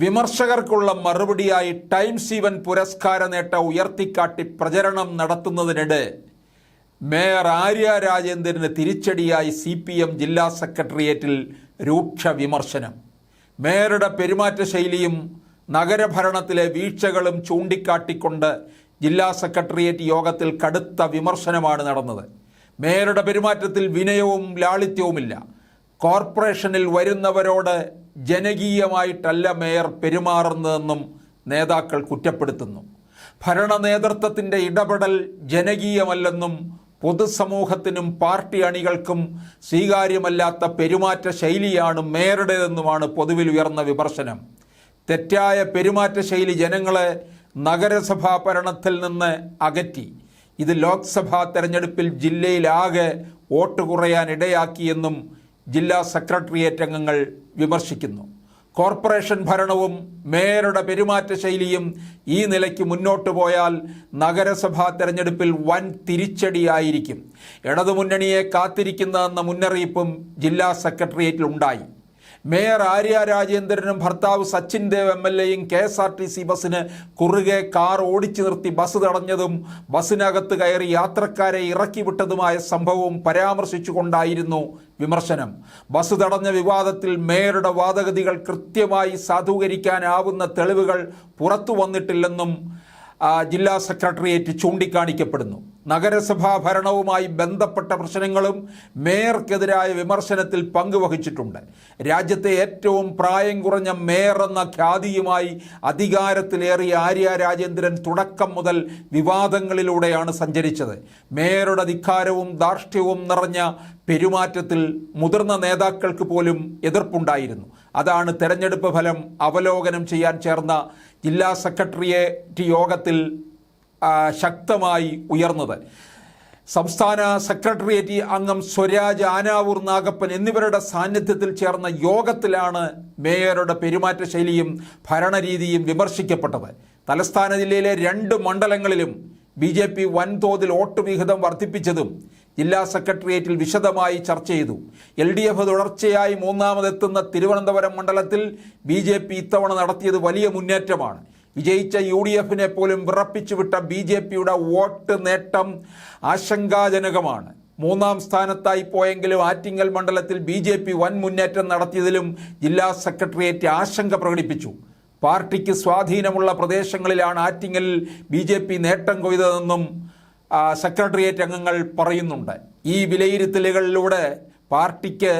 വിമർശകർക്കുള്ള മറുപടിയായി times even പുരസ്കാര നേട്ട ഉയർത്തിക്കാട്ടി പ്രചരണം നടത്തുന്നതിനിടെ മേയർ ആര്യ രാജേന്ദ്രന് തിരിച്ചടിയായി സി പി എം ജില്ലാ സെക്രട്ടേറിയറ്റിൽ രൂക്ഷ വിമർശനം. മേയറുടെ പെരുമാറ്റ ശൈലിയും നഗരഭരണത്തിലെ വീഴ്ചകളും ചൂണ്ടിക്കാട്ടിക്കൊണ്ട് ജില്ലാ സെക്രട്ടേറിയറ്റ് യോഗത്തിൽ കടുത്ത വിമർശനമാണ് നടന്നത്. മേയറുടെ പെരുമാറ്റത്തിൽ വിനയവും ലാളിത്യവുമില്ല. കോർപ്പറേഷനിൽ വരുന്നവരോട് ജനകീയമായിട്ടല്ല മേയർ പെരുമാറുന്നതെന്നും നേതാക്കൾ കുറ്റപ്പെടുത്തുന്നു. ഭരണ നേതൃത്വത്തിന്റെ ഇടപെടൽ ജനകീയമല്ലെന്നും പൊതുസമൂഹത്തിനും പാർട്ടി അണികൾക്കും സ്വീകാര്യമല്ലാത്ത പെരുമാറ്റ ശൈലിയാണ് മേയറുടേതെന്നുമാണ് പൊതുവിൽ ഉയർന്ന വിമർശനം. തെറ്റായ പെരുമാറ്റ ശൈലി ജനങ്ങളെ നഗരസഭാ ഭരണത്തിൽ നിന്ന് അകറ്റി. ഇത് ലോക്സഭാ തെരഞ്ഞെടുപ്പിൽ ജില്ലയിലാകെ വോട്ട് കുറയാൻ ഇടയാക്കിയെന്നും ജില്ലാ സെക്രട്ടേറിയറ്റ് അംഗങ്ങൾ വിമർശിക്കുന്നു. കോർപ്പറേഷൻ ഭരണവും മേയറുടെ പെരുമാറ്റശൈലിയും ഈ നിലയ്ക്ക് മുന്നോട്ട് പോയാൽ നഗരസഭാ തെരഞ്ഞെടുപ്പിൽ വൻ തിരിച്ചടിയായിരിക്കും. ഇടതുമുന്നണിയെ കാത്തിരിക്കുന്നതെന്ന മുന്നറിയിപ്പും ജില്ലാ സെക്രട്ടേറിയറ്റിൽ ഉണ്ടായി. മേയർ ആര്യ രാജേന്ദ്രനും ഭർത്താവ് സച്ചിൻ ദേവ് എം എൽ എയും K S R T C ബസ്സിന് കുറുകെ കാർ ഓടിച്ചു നിർത്തി ബസ് തടഞ്ഞതും ബസ്സിനകത്ത് കയറി യാത്രക്കാരെ ഇറക്കി വിട്ടതുമായ സംഭവവും പരാമർശിച്ചുകൊണ്ടായിരുന്നു വിമർശനം. ബസ് തടഞ്ഞ വിവാദത്തിൽ മേയറുടെ വാദഗതികൾ കൃത്യമായി സാധൂകരിക്കാനാവുന്ന തെളിവുകൾ പുറത്തു വന്നിട്ടില്ലെന്നും ജില്ലാ സെക്രട്ടേറിയറ്റ് ചൂണ്ടിക്കാണിക്കപ്പെടുന്നു. നഗരസഭാ ഭരണവുമായി ബന്ധപ്പെട്ട പ്രശ്നങ്ങളും മേയർക്കെതിരായ വിമർശനത്തിൽ പങ്കുവഹിച്ചിട്ടുണ്ട്. രാജ്യത്തെ ഏറ്റവും പ്രായം കുറഞ്ഞ മേയർ എന്ന ഖ്യാതിയുമായി അധികാരത്തിലേറിയ ആര്യ രാജേന്ദ്രൻ തുടക്കം മുതൽ വിവാദങ്ങളിലൂടെയാണ് സഞ്ചരിച്ചത്. മേയറുടെ ധിക്കാരവും ധാർഷ്ട്യവും നിറഞ്ഞ പെരുമാറ്റത്തിൽ മുതിർന്ന നേതാക്കൾക്ക് പോലും എതിർപ്പുണ്ടായിരുന്നു. അതാണ് തെരഞ്ഞെടുപ്പ് ഫലം അവലോകനം ചെയ്യാൻ ചേർന്ന ജില്ലാ സെക്രട്ടേറിയറ്റ് യോഗത്തിൽ ശക്തമായി ഉയർന്നത്. സംസ്ഥാന സെക്രട്ടേറിയറ്റ് അംഗം സ്വരാജ് ആനാവൂർ നാഗപ്പൻ എന്നിവരുടെ സാന്നിധ്യത്തിൽ ചേർന്ന യോഗത്തിലാണ് മേയറുടെ പെരുമാറ്റശൈലിയും ഭരണരീതിയും വിമർശിക്കപ്പെട്ടത്. തലസ്ഥാന ജില്ലയിലെ രണ്ട് മണ്ഡലങ്ങളിലും ബി ജെ പി വൻതോതിൽ വോട്ട് വിഹിതം വർദ്ധിപ്പിച്ചതും ജില്ലാ സെക്രട്ടേറിയറ്റിൽ വിശദമായി ചർച്ച ചെയ്തു. എൽ ഡി എഫ് തുടർച്ചയായി മൂന്നാമതെത്തുന്ന തിരുവനന്തപുരം മണ്ഡലത്തിൽ ബി ജെ പി ഇത്തവണ നടത്തിയത് വലിയ മുന്നേറ്റമാണ്. വിജയിച്ച യു ഡി എഫിനെ പോലും വിറപ്പിച്ചുവിട്ട ബി ജെ പിയുടെ വോട്ട് നേട്ടം ആശങ്കാജനകമാണ്. മൂന്നാം സ്ഥാനത്തായി പോയെങ്കിലും ആറ്റിങ്ങൽ മണ്ഡലത്തിൽ ബി ജെ പി വൻ മുന്നേറ്റം നടത്തിയതിലും ജില്ലാ സെക്രട്ടേറിയറ്റ് ആശങ്ക പ്രകടിപ്പിച്ചു. പാർട്ടിക്ക് സ്വാധീനമുള്ള പ്രദേശങ്ങളിലാണ് ആറ്റിങ്ങലിൽ ബി ജെ പി നേട്ടം കൊയ്തതെന്നും സെക്രട്ടേറിയറ്റ് അംഗങ്ങൾ പറയുന്നുണ്ട്. ഈ വിലയിരുത്തലുകളിലൂടെ പാർട്ടിക്ക്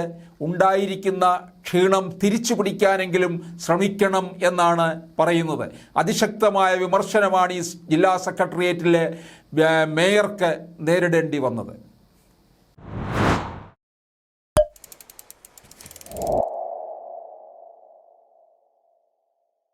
ഉണ്ടായിരിക്കുന്ന ക്ഷീണം തിരിച്ചു പിടിക്കാനെങ്കിലും ശ്രമിക്കണം എന്നാണ് പറയുന്നത്. അതിശക്തമായ വിമർശനമാണ് ഈ ജില്ലാ സെക്രട്ടേറിയറ്റിലെ മേയർക്ക് നേരിടേണ്ടി വന്നത്.